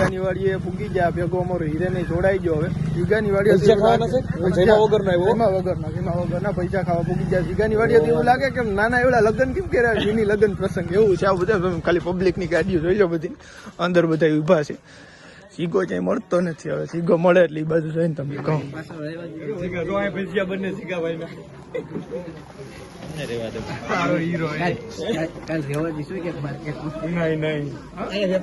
વાડીએ ફૂગી ગયા ભેગો અમારો હીરેને જોડાઈ ગયો હવે. પૈસા વગરના ખાવા ફૂગી ગયા. વીઘાની વાડીએ તો એવું લાગે કે નાના એવડા લગ્ન કેમ કર્યા? એની લગ્ન પ્રસંગ એવું છે. આ બધા ખાલી પબ્લિકની ગાડીઓ જોઈ લો બધી. અંદર બધા ઊભા છે. સીગો ક્યાંય મળતો નથી હવે. સીગો મળે એટલે એ બાજુ જોઈને તમે કહો. સારો હીરો નહીં નહીં.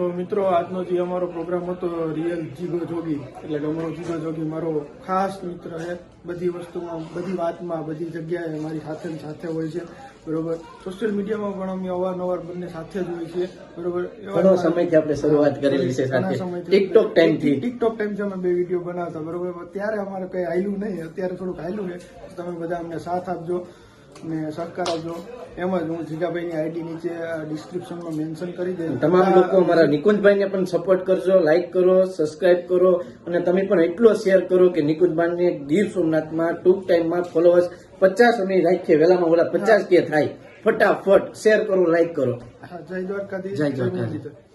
તો મિત્રો આજનો જે અમારો પ્રોગ્રામ હતો રિયલ જીગો જોગી એટલે કે અમારો જીગો જોગી મારો ખાસ મિત્ર છે. બધી વસ્તુમાં બધી વાતમાં બધી જગ્યાએ મારી સાથે સાથે હોય છે. બરોબર? સોશિયલ મીડિયામાં પણ અમે અવારનવાર બંને સાથે જ હોય છીએ. બરોબર? ઘણો સમયથી આપણે શરૂઆત કરેલી છે સાથે. ટિકટોક ટાઈમથી ટિકટોક ટાઈમથી અમે બે વીડિયો બનાવતા. બરોબર? ત્યારે અમારે કઈ આવ્યું નહીં. અત્યારે થોડુંક આવ્યું છે. તમે બધા અમને સાથ આપજો. ને સહકાર આપજો. એમ જ હું જીગાભાઈની આઈડી નીચે ડિસ્ક્રિપ્શનમાં મેન્શન કરી દઈશ. તમામ લોકો અમારા નિકુંજભાઈને પણ સપોર્ટ કરજો લાઈક કરો સબસ્ક્રાઇબ કરો અને તમે પણ એટલો શેર કરો કે નિકુંજભાઈને ગીર સોમનાથમાં ટૂંક ટાઈમમાં ફોલોઅર્સ પચાસ અમે રાખીએ વહેલામાં વહેલા પચાસ કે થાય. ફટાફટ શેર કરો લાઈક કરો. જય દ્વારકાધીશ. જય દ્વારકાધીશ.